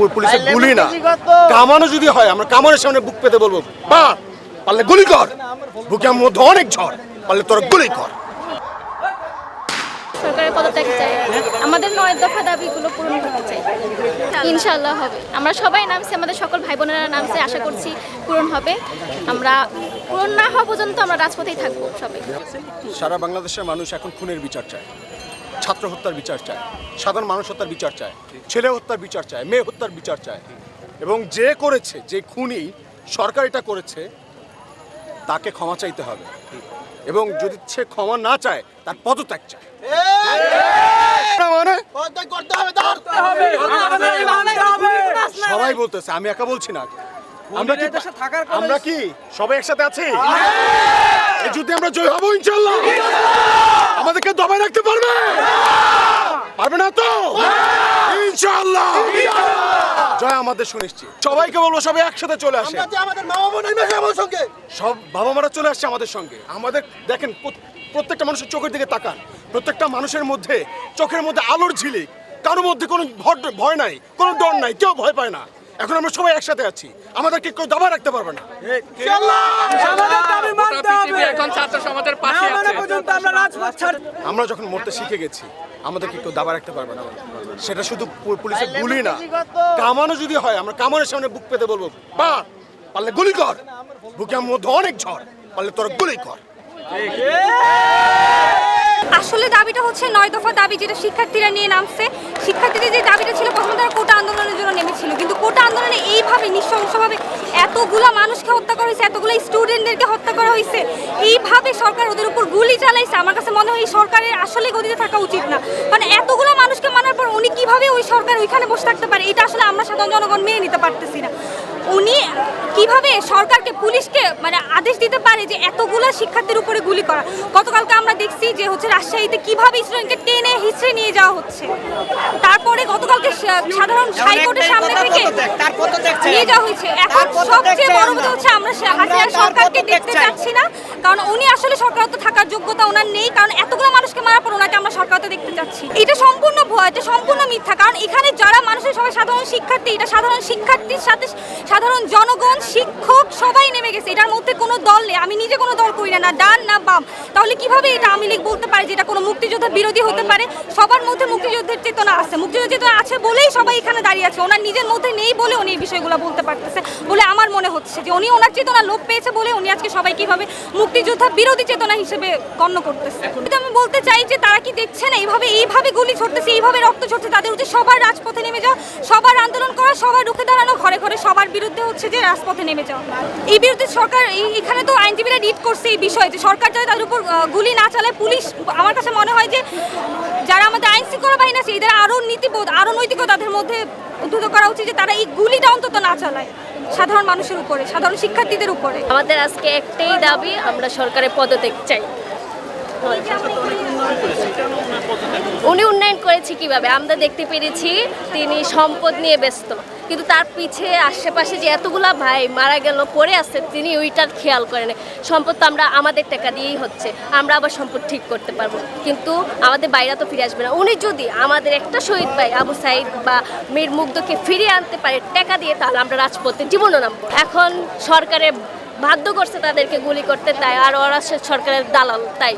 পুলিশের গুলি না। কামানো যদি হয় আমরা কামানের সামনে বুক পেতে বলব। বা পারলে গুলি কর। বুকের মধ্যে অনেক ঝড়। পারলে তোর গুলি কর। সরকারের পদত্যাগ চাই। আমাদের নয় দফা দাবিগুলো পূরণ করতে চাই। ইনশাল্লাহ হবে। আমরা সবাই নামছি আমাদের সকল ভাই বোনেরা নামছে আশা করছি পূরণ হবে। আমরা পূরণ না হওয়া পর্যন্ত আমরা রাজপথেই থাকব সবাই। সারা বাংলাদেশের মানুষ এখন খুনের বিচার চায়। ছাত্র হত্যার বিচার চায় সাধারণ মানুষ হত্যার বিচার চায় ছেলে হত্যার বিচার চায় মেয়ে হত্যার বিচার চায়। এবং যে করেছে যে খুনি সরকার এটা করেছে তাকে ক্ষমা চাইতে হবে। এবং যদি সে ক্ষমা না চায় তার পদত্যাগ চায়। মানে? সবাই বলতেছে আমি একা বলছি না। আমরা কি আমরা কি সবাই একসাথে আছি? এই যুদ্ধে আমরা জয় হব আমাদেরকে রাখতে পারবে? পারবে না তো? ইনশাল্লাহ জয় আমাদের সুনিশ্চিত। সবাইকে বলব সবাই একসাথে চলে আসে আমাদের বাবা নাই সঙ্গে। সব বাবা মারা চলে আসছে আমাদের সঙ্গে। আমাদের দেখেন প্রত্যেকটা মানুষের চোখের দিকে তাকান। প্রত্যেকটা মানুষের মধ্যে চোখের মধ্যে আলোর ঝিলিক। কারোর মধ্যে কোনো ভয় নাই কোনো ডর নাই কেউ ভয় পায় না। এখন আমরা সবাই একসাথে আছি। আমাদেরকে কেউ দাবা রাখতে পারবে না আমাদের দাবি মানতে হবে পৃথিবী এখন ছাত্র সমাজের পাশে না মানে আছে পর্যন্ত আমরা আমরা যখন মরতে শিখে গেছি আমাদেরকে কেউ দাবা রাখতে পারবে না। সেটা শুধু পুলিশের গুলি না কামানো যদি হয় আমরা কামানের সামনে বুক পেতে বলব বা পারলে গুলি কর। বুকের মধ্যে অনেক ঝড় পারলে তোর গুলি কর। আসলে দাবিটা হচ্ছে নয় দফা দাবি যেটা শিক্ষার্থীরা নিয়ে নামছে। শিক্ষার্থীদের যে দাবিটা ছিল প্রথমে তারা কোটা আন্দোলনের জন্য নেমেছিল। কিন্তু কোটা আন্দোলনে এইভাবে নৃশংসভাবে এতগুলা মানুষকে হত্যা করা হয়েছে এতগুলো স্টুডেন্টদেরকে হত্যা করা হয়েছে এইভাবে সরকার ওদের উপর গুলি চালাইছে, আমার কাছে মনে হয় এই সরকারের আসলে গতিতে থাকা উচিত না। মানে এতগুলো মানুষকে মানার পর উনি কীভাবে ওই সরকার ওইখানে বসে থাকতে পারে, এটা আসলে আমরা সাধারণ জনগণ মেনে নিতে পারতেছি না। উনি কীভাবে সরকারকে, পুলিশকে মানে আদেশ দিতে পারে যে এতগুলো শিক্ষার্থীর উপরে গুলি করা? গতকালকে আমরা দেখছি যে হচ্ছে রাজশাহীতে কীভাবে স্টুডেন্টকে টেনে হিচড়ে নিয়ে যাওয়া হচ্ছে। তারপরে গতকালকে সা- সাধারণ হাইকোর্টের সামনে থেকে নিয়ে যাওয়া হয়েছে। এখন সবচেয়ে বড় কথা হচ্ছে আমরা হাসিনা সরকারকে দেখতে চাচ্ছি না কারণ উনি আসলে সরকারতে থাকার যোগ্যতা ওনার নেই কারণ এতগুলো মানুষকে মারার পর ওনাকে আমরা সরকারতে দেখতে চাচ্ছি। এটা সম্পূর্ণ ভয় এটা সম্পূর্ণ মিথ্যা কারণ এখানে যারা মানুষের সবাই সাধারণ শিক্ষার্থী এটা সাধারণ শিক্ষার্থীর সাথে সাধারণ জনগণ শিক্ষক সবাই নেমে গেছে। এটার মধ্যে কোনো দল নেই। আমি নিজে কোনো দল করি না না ডান, না বাম। তাহলে কীভাবে এটা আমি লীগ বলতে পারে যে এটা কোনো মুক্তিযোদ্ধা বিরোধী হতে পারে? সবার মধ্যে মুক্তিযুদ্ধের চেতনা আছে। মুক্তিযুদ্ধের চেতনা আছে বলেই সবাই এখানে দাঁড়িয়ে আছে। ওনার নিজের মধ্যে নেই বলে উনি এই বিষয়গুলো বলতে পারতেছে বলে আমার মনে হচ্ছে যে উনি ওনার চেতনা লোপ পেয়েছে বলে উনি আজকে সবাই কীভাবে মুক্তিযোদ্ধা বিরোধী চেতনা হিসেবে গণ্য করতেছে। কিন্তু আমি বলতে চাই যে তারা কি দেখছে না? এইভাবে এইভাবে গুলি ছড়তেছে, এইভাবে রক্ত ছড়ছে তাদের উচিত সবার রাজপথে নেমে যাওয়া, সবার আন্দোলন করা, সবার রুখে দাঁড়ানো, ঘরে ঘরে সবার বিরুদ্ধে হচ্ছে যে রাজপথে নেমে যাওয়া। এই বিরুদ্ধে সরকার এখানে তো আইনজীবীরা রিট করছে এই বিষয়ে যে সরকার যাতে তাদের উপর গুলি না চালায়। পুলিশ আমার কাছে মনে হয় যে যারা আমাদের আইন শৃঙ্খলা বাহিনী আছে এদের আরও নীতিবোধ আরও নৈতিকতা তাদের মধ্যে উদ্ধত করা উচিত যে তারা এই গুলিটা অন্তত না চালায় সাধারণ মানুষের উপরে সাধারণ শিক্ষার্থীদের উপরে। আমাদের আজকে একটাই দাবি আমরা সরকারের পদত্যাগ চাই। উনি উন্নয়ন করেছে কীভাবে? আমরা দেখতে পেরেছি তিনি সম্পদ নিয়ে ব্যস্ত। কিন্তু তার পিছে আশেপাশে যে এতগুলা ভাই মারা গেল, পড়ে আছে, তিনি ওইটার খেয়াল করেন সম্পদ তো আমরা আমাদের টাকা দিয়েই হচ্ছে। আমরা আবার সম্পদ ঠিক করতে পারব। কিন্তু আমাদের বাইরা তো ফিরে আসবে না। উনি যদি আমাদের একটা শহীদ ভাই আবু সাইদ বা মীর মুগ্ধকে ফিরিয়ে আনতে পারে, টাকা দিয়ে, তাহলে আমরা রাজপথে জীবনও নামবো এখন সরকারের বাধ্য করছে তাদেরকে গুলি করতে, তাই আর ওরা সরকারের দালাল, তাই।